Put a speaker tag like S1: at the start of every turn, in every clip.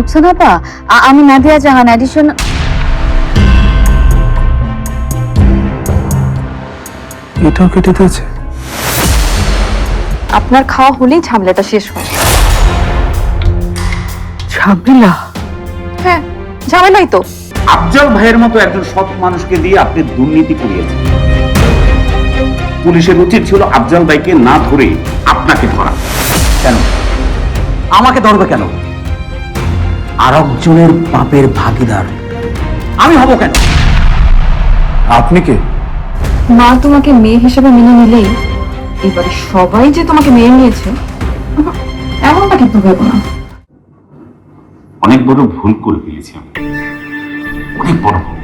S1: আপা আমি নাদিয়া জাহান এডিশন
S2: এটাও কেটে দিয়েছে?
S3: আপনার খাওয়া হলেই ঝামেলাটা শেষ হয়।
S2: ঝামেলা?
S3: হ্যাঁ ঝামেলাই তো।
S4: আফজল ভাইয়ের মতো একজন সৎ মানুষকে দিয়ে আপনি দুর্নীতি করিয়েছেন। পুলিশের উচিত ছিল আফজল ভাইকে না ধরে আপনাকে ধরা।
S5: কেন? আমাকে ধরবে কেন? আর একজনের পাপের ভাগিদার। আমি হব কেন?
S2: আপনি কে?
S3: মা তোমাকে মেয়ে হিসেবে মেনে নিলেই এবারে সবাই যে তোমাকে মেনে নিয়েছে এমনটা কিন্তু ভেবো না।
S4: অনেক বড় ভুল করে ফেলেছি আমি। অনেক বড় ভুল।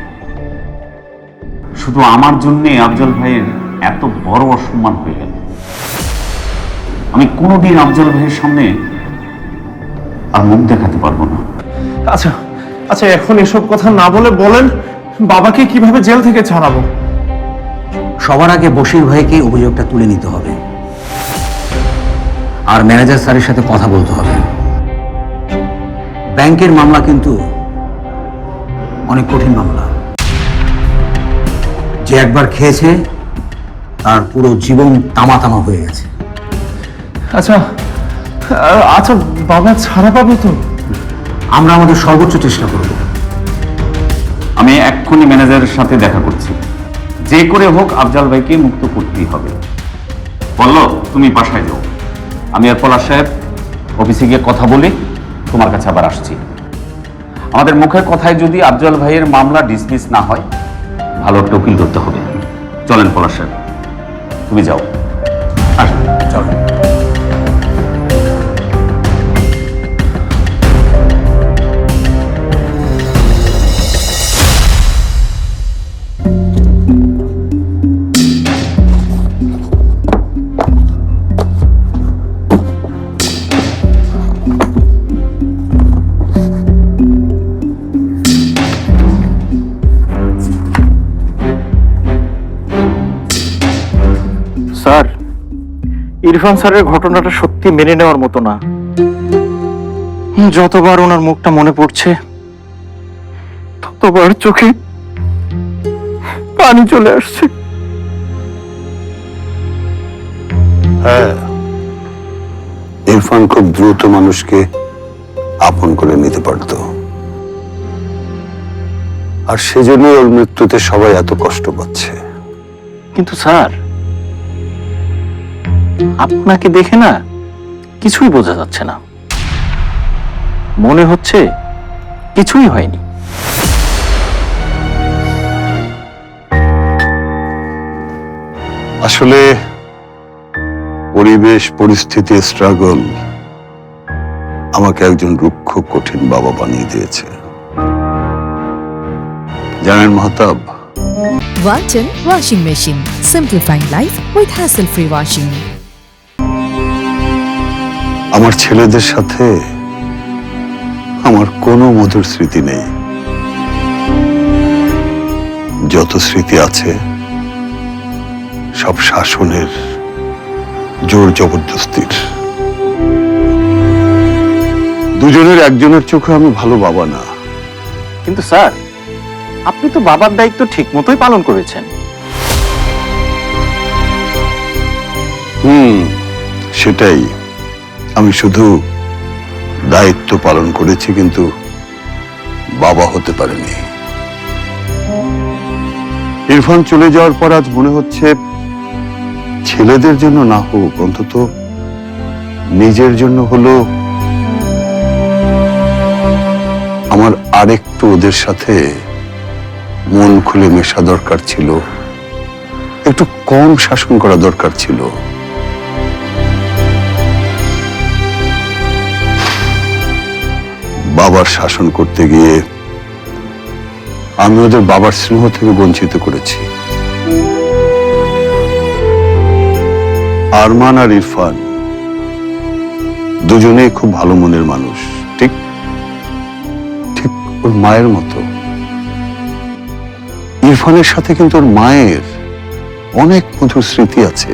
S4: শুধু আমার জন্য আফজল ভাইয়ের এত বড় অসম্মান হয়ে গেল। আমি কোনোদিন আফজল ভাইয়ের সামনে আর মুখ দেখাতে পারব না।
S2: আচ্ছা আচ্ছা এখন এসব কথা না বলে বলেন বাবাকে কীভাবে জেল থেকে ছাড়াবো?
S5: সবার আগে বশির ভাইকে অভিযোগটা তুলে নিতে হবে। আর ম্যানেজার স্যারের সাথে কথা বলতে হবে। ব্যাংকের মামলা কিন্তু অনেক কঠিন মামলা। যে একবার খেয়েছে তার পুরো জীবন তামা তামা হয়ে গেছে।
S2: আচ্ছা আচ্ছা বাবা ছাড়া পাবো তো?
S5: আমরা আমাদের সর্বোচ্চ চেষ্টা করব।
S4: আমি এক্ষুনি ম্যানেজারের সাথে দেখা করছি। যে করে হোক আফজাল ভাইকে মুক্ত করতেই হবে। বলল, তুমি বাসায় যাও। আমি আর পলাশ সাহেব অফিসে গিয়ে কথা বলি, তোমার কাছে আবার আসছি। আমাদের মুখের কথায় যদি আফজাল ভাইয়ের মামলা ডিসমিস না হয়, ভালো একটা উকিল ধরতে হবে। চলেন পলাশ সাহেব, তুমি যাও। আসুন
S5: চলো
S6: ইরফান স্যারের ঘটনাটা সত্যি মেনে নেওয়ার মতো না। যতবার ওনার মুখটা মনে পড়ছে ততবার চোখে পানি চলে আসছে।
S7: হ্যাঁ ইরফান খুব দ্রুত মানুষকে আপন করে নিতে পারত। আর সেজন্য ওর মৃত্যুতে সবাই এত কষ্ট পাচ্ছে।
S6: কিন্তু স্যার আপনাকে দেখে না কিছুই বোঝা যাচ্ছে না মনে হচ্ছে কিছুই হয়নি
S7: আসলে পরিবেশ পরিস্থিতি স্ট্রাগল আমাকে একজন রুক্ষ কঠিন বাবা বানিয়ে দিয়েছে জানেন Mahtab
S8: Walton Washing Machine. Simplifying life with hassle-free washing.
S7: আমার ছেলেদের সাথে আমার কোনো মধুর স্মৃতি নেই। যত স্মৃতি আছে সব শাসনের জোর জবরদস্তির। দুজনের একজনের চোখে আমি ভালো বাবা না।
S6: কিন্তু স্যার আপনি তো বাবার দায়িত্ব ঠিক মতোই পালন করেছেন।
S7: হুম সেটাই। আমি শুধু দায়িত্ব পালন করেছি, কিন্তু বাবা হতে পারেনি। ইরফান চলে যাওয়ার পর আজ মনে হচ্ছে ছেলেদের জন্য না হোক, অন্তত নিজের জন্য হলো আমার আরেকটু ওদের সাথে মন খুলে মেশা দরকার ছিল। একটু কম শাসন করা দরকার ছিল। বাবার শাসন করতে গিয়ে আমি ওদের বাবার স্নেহ থেকে বঞ্চিত করেছি। আরমান আর ইরফান দুজনেই খুব ভালো মনের মানুষ, ঠিক? ঠিক ওর মায়ের মতো। ইরফানের সাথে কিন্তু ওর মায়ের অনেক মধুর স্মৃতি আছে।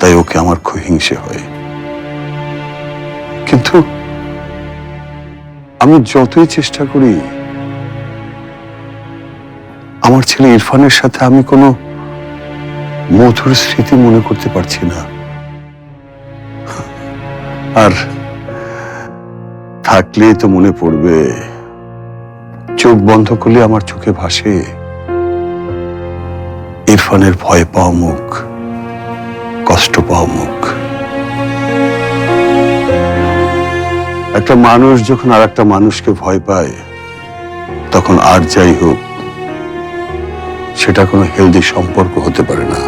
S7: তাই ওকে আমার খুব হিংসে হয়। কিন্তু আমি যতই চেষ্টা করি, আমার ছেলে ইরফানের সাথে আমি কোনো মধুর স্মৃতি মনে করতে পারছি না। আর থাকলেই তো মনে পড়বে, চোখ বন্ধ করলে আমার চোখে ভাসে ইরফানের ভয় পাওয়া মুখ, কষ্ট পাওয়া মুখ। একটা মানুষ যখন আর একটা মানুষকে ভয় পায়, তখন আর যাই হোক, সেটা কোনো হেলদি সম্পর্ক হতে পারে না।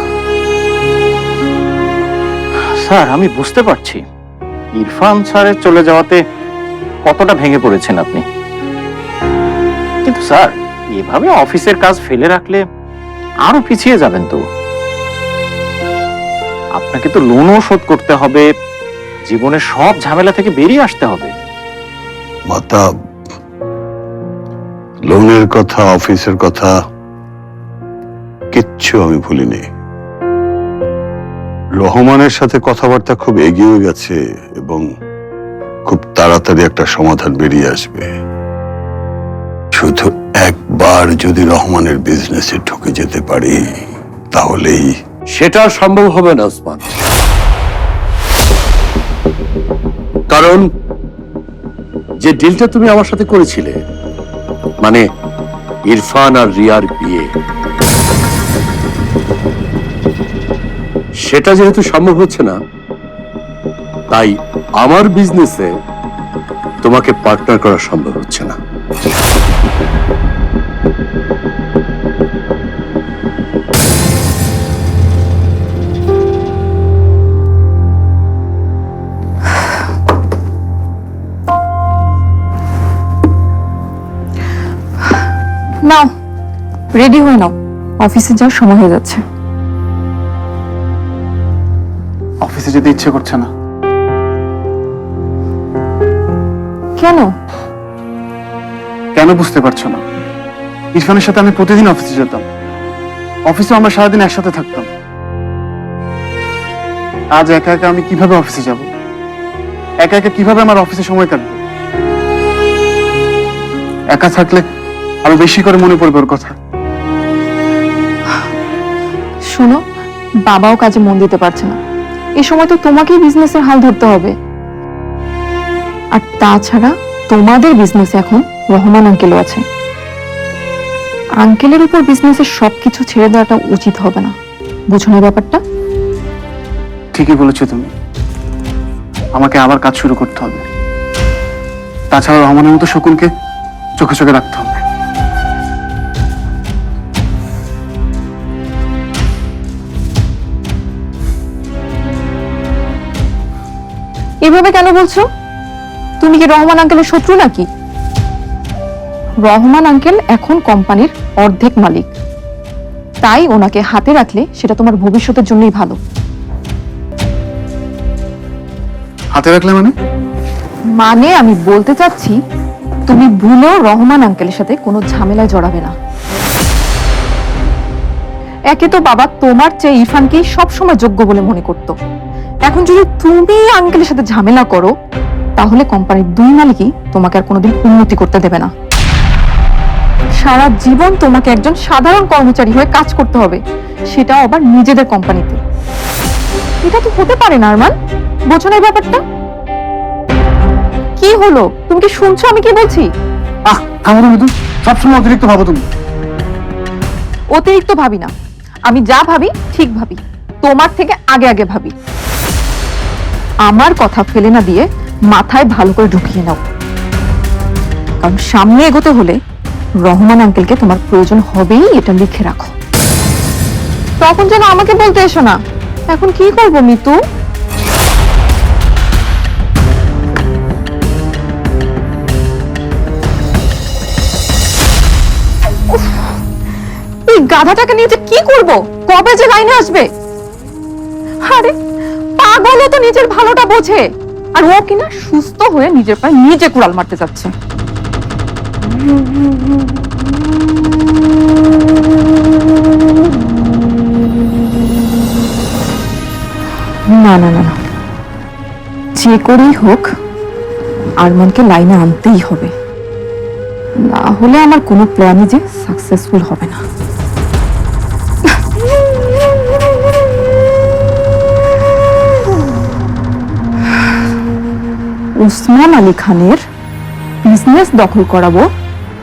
S6: স্যার, আমি বুঝতে পারছি। ইরফান স্যারের চলে যাওয়াতে কতটা ভেঙে পড়েছেন আপনি? কিন্তু স্যার, এভাবে অফিসের কাজ ফেলে রাখলে আরও পিছিয়ে যাবেন তো। আপনাকে তো লোনও শোধ করতে হবে, জীবনের সব ঝামেলা থেকে বেরিয়ে আসতে হবে।
S7: মাতা লোনের কথা, অফিসের কথা কিচ্ছু আমি ভুলিনি। রহমানের সাথে কথাবার্তা খুব এগিয়ে গেছে এবং খুব তাড়াতাড়ি একটা সমাধান বেরিয়ে আসবে। শুধু একবার যদি রহমানের বিজনেসে ঢুকে যেতে পারি, তাহলেই
S9: সেটা সম্ভব হবে না, ওসমান। কারণ যে ডিলটা তুমি আমার সাথে করেছিলে মানে ইরফান আর রিয়ার বিয়ে, সেটা যেহেতু সম্ভব হচ্ছে না, তাই আমার বিজনেসে তোমাকে পার্টনার করা সম্ভব হচ্ছে না।
S3: নাও রেডি হয়ে নাও। অফিসে যাওয়ার সময় হয়ে যাচ্ছে।
S2: অফিসে যেতে ইচ্ছে করছে না।
S3: কেন?
S2: কেন বুঝতে পারছ না? ইরফানের সাথে আমি প্রতিদিন অফিসে যেতাম। অফিসে আমরা সারাদিন একসাথে থাকতাম। আজ একা একা আমি কীভাবে অফিসে যাব? একা একা কীভাবে আমার অফিসে সময় কাটবে? একা থাকলে আরও বেশি করে মনে পড়বে ওর কথা।
S3: শোনো বাবাও কাজে মন দিতে পারছে না। এই সময় তো তোমাকেই বিজনেসের হাল ধরতে হবে। আর তাছাড়া তোমাদের বিজনেস এখন রহমান আঙ্কেলও আছে। আঙ্কেলের উপর বিজনেসের সবকিছু ছেড়ে দেওয়াটা উচিত হবে না। বুঝো না ব্যাপারটা?
S2: ঠিকই বলেছ তুমি। আমাকে আবার কাজ শুরু করতে হবে। তাছাড়া রহমানের মতো শকুনকে চোখে চোখে রাখতে হবে।
S3: এভাবে কেন বলছো? তুমি কি রহমান আঙ্কেলের শত্রু নাকি? রহমান আঙ্কেল এখন কোম্পানির অর্ধেক মালিক। তাই ওনাকে হাতে রাখলে সেটা তোমার ভবিষ্যতের জন্যই ভালো।
S2: হাতে রাখলে মানে?
S3: মানে আমি বলতে চাচ্ছি তুমি ভুলেও রহমান আঙ্কেলের সাথে কোনো ঝামেলায় জড়াবে না। একে তো বাবা তোমার চেয়ে ইরফানকেই সবসময় যোগ্য বলে মনে করত। এখন যদি তুমি আঙ্কেলের সাথে ঝামেলা করো তাহলে কোম্পানির দুই মালিকই তোমাকে আর কোনোদিন উন্নতি করতে দেবে না। সারা জীবন তোমাকে একজন সাধারণ কর্মচারী হয়ে কাজ করতে হবে সেটাও আবার নিজেদের কোম্পানিতে। এটা তো হতে পারে না আরমান? বোঝো না ব্যাপারটা। কি হলো? তুমি কি শুনছো আমি কি বলছি?
S2: আহ সবসময় অতিরিক্ত ভাবো তুমি।
S3: অতিরিক্ত ভাবি না। আমি যা ভাবি ঠিক ভাবি। তোমার থেকে আগে আগে ভাবি। আমার কথা ফেলে না দিয়ে মাথায় ভালো করে ঢুকিয়ে নাও। কারণ সামনে এগোতে হলে রহমান আঙ্কেলকে তোমার প্রয়োজন হবেই, এটা লিখে রাখো। তখন যেন আমাকে বলতে এসো না, এখন কি করব মিতু? গাধাটাকে নিয়ে যে কি করব? কবে যে লাইনে আসবে? আরে পাগলও তো নিজের ভালোটা বোঝে। আর ও কিনা সুস্থ হয়ে নিজের পায়ে নিজে কুড়াল মারতে যাচ্ছে। না না না যে করেই হোক, আরমানকে লাইনে আনতেই হবে। না হলে আমার কোনো প্ল্যানই যে সাকসেসফুল হবে না। ওসমান আলী খানের বিজনেস দখল করাবো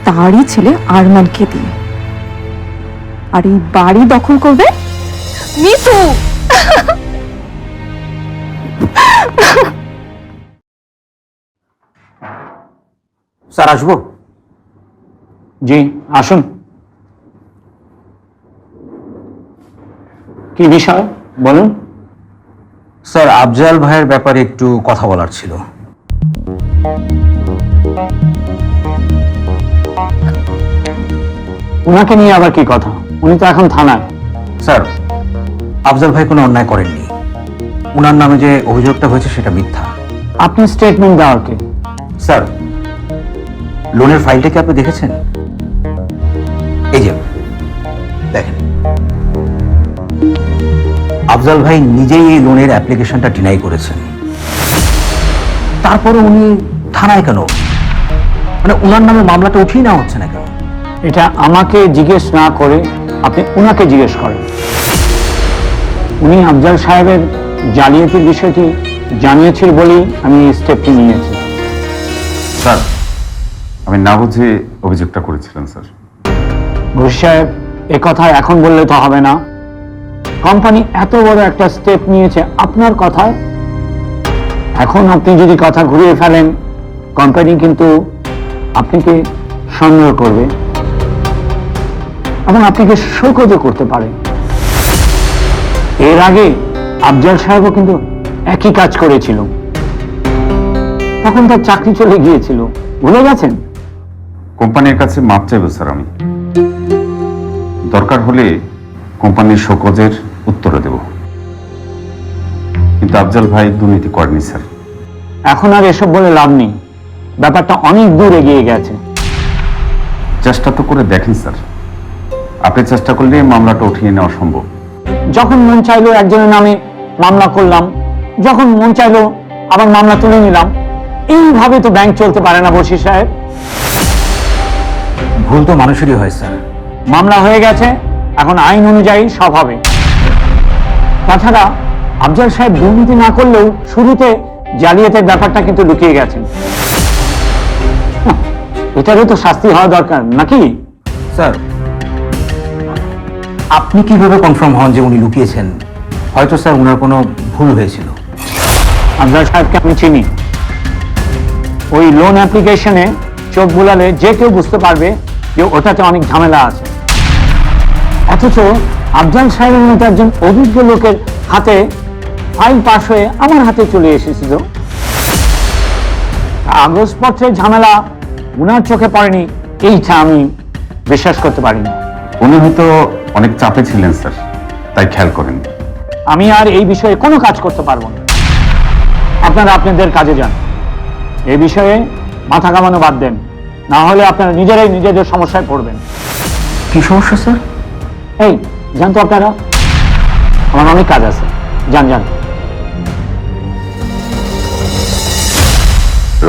S3: তারই ছেলে আরমানকে দিয়ে। আর এই বাড়ি দখল করবে মিতু।
S5: স্যার আসব?
S6: জি আসুন। কি বিষয়? বলুন।
S5: স্যার আফজাল ভাইয়ের ব্যাপারে একটু কথা বলার ছিল।
S6: ওনাকে নিয়ে আবার কি কথা? উনি তো এখন থানায়।
S5: স্যার আফজাল ভাই কোনো অন্যায় করেননি। ওনার নামে যে অভিযোগটা হয়েছে সেটা মিথ্যা।
S6: আপনি স্টেটমেন্ট দেওয়ার কে?
S5: স্যার লোনের ফাইলটা কি আপনি দেখেছেন? এই যে দেখেন। আফজাল ভাই নিজেই এই লোনের অ্যাপ্লিকেশনটা ডিনাই করেছেন। তারপরে উনি থানায় কেন? মানে ওনার নামে মামলাটা উঠিয়ে নেওয়া হচ্ছে না কেন?
S6: এটা আমাকে জিজ্ঞেস না করে আপনি উনাকে জিজ্ঞেস করেন। উনি আফজাল সাহেবের জালিয়াতির বিষয়টি জানিয়েছিল বলেই আমি এই স্টেপটি নিয়েছি।
S4: স্যার আমি না বুঝে অভিযোগটা করেছিলেন স্যার।
S6: ঘোষ সাহেব এ কথা এখন বললে তো হবে না। কোম্পানি এত বড় একটা স্টেপ নিয়েছে আপনার কথায় এখন আপনি যদি কথা ঘুরিয়ে ফেলেন কোম্পানি কিন্তু আপনাকে সন্দেহ করবে এবং আপনাকে শোকজও করতে পারে। এর আগে আফজাল সাহেবও কিন্তু একই কাজ করেছিল। তখন তার চাকরি চলে গিয়েছিল। ভুলে গেছেন?
S4: কোম্পানির কাছে মাপ চাইব, স্যার, আমি। দরকার হলে কোম্পানির শোকজের উত্তরে দেব। কিন্তু আফজাল ভাই দুর্নীতি করেনি স্যার।
S6: এখন আর এসব বলে লাভ নেই। ব্যাপারটা অনেক দূর এগিয়ে গেছে।
S4: চেষ্টা তো করে দেখেন স্যার। আপনি চেষ্টা করলে মামলাটা উঠিয়ে নেওয়া সম্ভব।
S6: যখন মন চাইলো একজনের নামে মামলা করলাম যখন মন চাইলো আবার মামলা তুলে নিলাম এইভাবে তো ব্যাংক চলতে পারে না বসি সাহেব।
S5: ভুল তো মানুষেরই হয় স্যার।
S6: মামলা হয়ে গেছে এখন আইন অনুযায়ী সব হবে। তাছাড়া আফজাল সাহেব দুর্নীতি না করলেও শুরুতে জালিয়াতের ব্যাপারটা কিন্তু লুকিয়ে গেছেন এটারও তো শাস্তি হওয়া দরকার নাকি?
S5: স্যার আপনি কীভাবে কনফার্ম হন যে উনি লুকিয়েছেন? হয়তো স্যার ওনার কোনো ভুল হয়েছিল।
S6: আফজাল সাহেবকে আমি চিনি। ওই লোন অ্যাপ্লিকেশনে চোখ বুলালে যে কেউ বুঝতে পারবে যে ওটাতে অনেক ঝামেলা আছে। অথচ আফজাল সাহেবের মতো একজন অভিজ্ঞ লোকের হাতে ফাইল পাশ হয়ে আমার হাতে চলে এসেছিল। কাগজপত্রের ঝামেলা উনার চোখে পড়েনি এইটা আমি বিশ্বাস করতে পারিনি।
S4: উনি হয়তো অনেক চাপে ছিলেন স্যার তাই খেয়াল করেন
S6: আমি আর এই বিষয়ে কোনো কাজ করতে পারব না। আপনারা আপনাদের কাজে যান। এই বিষয়ে মাথা কামানো বাদ দেন। না হলে আপনারা নিজেরাই নিজেদের সমস্যায় পড়বেন।
S5: কি সমস্যা স্যার?
S6: এই জানতো আপনারা? আমার অনেক কাজ আছে। যান যান।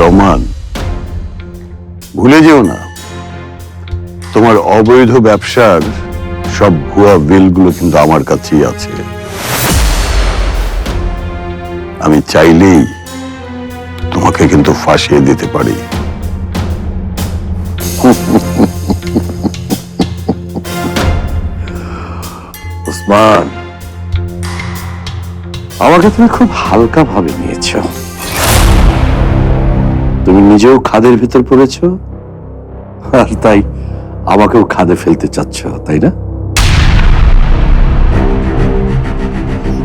S7: রহমান, ভুলে যেও না, তোমার অবৈধ ব্যবসার সব ভুয়া বিলগুলো কিন্তু আমার কাছেই আছে। আমি চাইলেই তোমাকে কিন্তু ফাঁসিয়ে দিতে পারি।
S9: আমাকে তুমি খুব হালকা ভাবে নিয়েছ। তুমি নিজেও খাদের ভেতর পড়েছ? আর তাই আমাকেও খাদে ফেলতে চাচ্ছ, তাই না?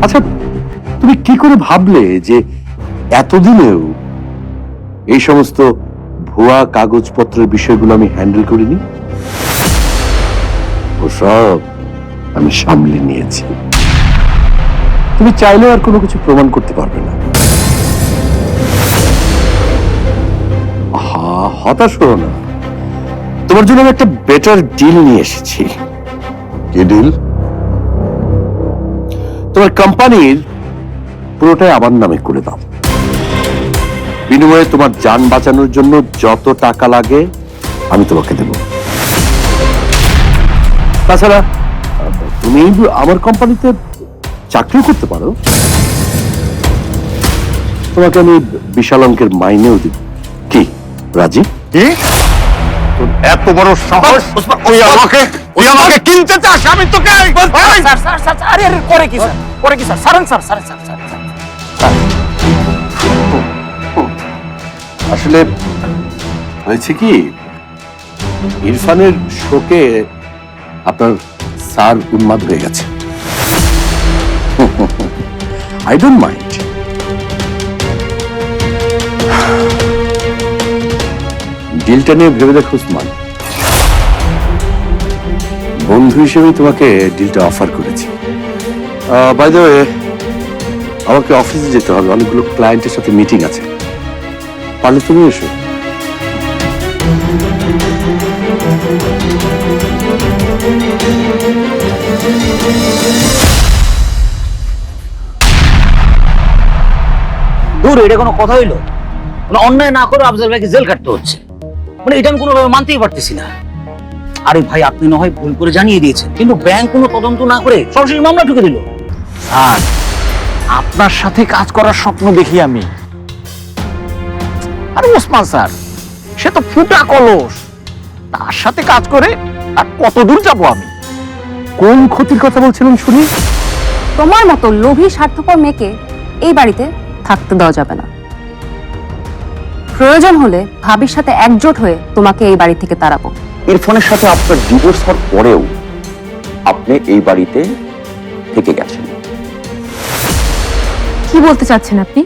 S9: আচ্ছা তুমি কি করে ভাবলে যে এতদিনেও এই সমস্ত ভুয়া কাগজপত্রের বিষয়গুলো আমি হ্যান্ডেল করিনি? ওসব আমি সামলে নিয়েছি। তুমি চাইলেও আর কোনো কিছু প্রমাণ করতে পারবে না। হতাশ হো না। তোমার জন্য আমি একটা বেটার ডিল নিয়ে এসেছি।
S7: কি ডিল
S9: তোমার কোম্পানির পুরোটাই আমার নামে করে দাও। বিনিময়ে তোমার যান বাঁচানোর জন্য যত টাকা লাগে আমি তোমাকে দেব। তাছাড়া তুমি আমার কোম্পানিতে চাকরি করতে পারো। তোমাকে আমি বিশাল অঙ্কের মাইনেও দিব। রাজি
S10: তোর এত বড় সাহস? তুই আমাকে তুই আমাকে কিনতে চাস? আমি তোকে
S11: স্যার স্যার স্যার আরে আরে করে কি স্যার? করে কি স্যার? সারেন স্যার সারেন স্যার স্যার।
S9: আসলে হয়েছে কি? ইরফানের শোকে আপনার স্যার উন্মাদ হয়ে গেছে। আই ডোন্ট মাইন্ড ডিলটা নিয়ে ভেবে দেখো, উসমান। বন্ধু হিসেবে তোমাকে ডিলটা অফার করেছি। বাই দ্য আমাকে অফিসে যেতে হবে, অনেকগুলো ক্লায়েন্টের সাথে মিটিং আছে। পারলে তুমি এসো।
S12: দূর, এটা কোনো কথা হইল? অন্যায় না করে আফজাল ভাইকে জেল কাটতে হচ্ছে। মানে এটা আমি কোনোভাবে মানতেই পারতেছি না। আরে ভাই আপনি না হয় ভুল করে জানিয়ে দিয়েছেন কিন্তু ব্যাংক কোনো তদন্ত না করে সরাসরি মামলা ঢুকে দিল।
S11: স্যার আপনার সাথে কাজ করার স্বপ্ন দেখি আমি। আরে ওসমান স্যার সে তো ফুটা কলস। তার সাথে কাজ করে আর কত দূর যাব আমি?
S9: কোন ক্ষতির কথা বলছিলেন শুনি?
S1: তোমার মতো লোভী স্বার্থপর মেয়েকে এই বাড়িতে থাকতে দেওয়া যাবে না। প্রয়োজন হলে ভাবির সাথে একজোট হয়ে তোমাকে এই বাড়ি থেকে তাড়াবো।
S13: ইরফানের সাথে আপনার ডিভোর্স হওয়ার পরেও আপনি এই বাড়িতে থেকে গেছেন।
S1: কি বলতে চাচ্ছেন আপনি?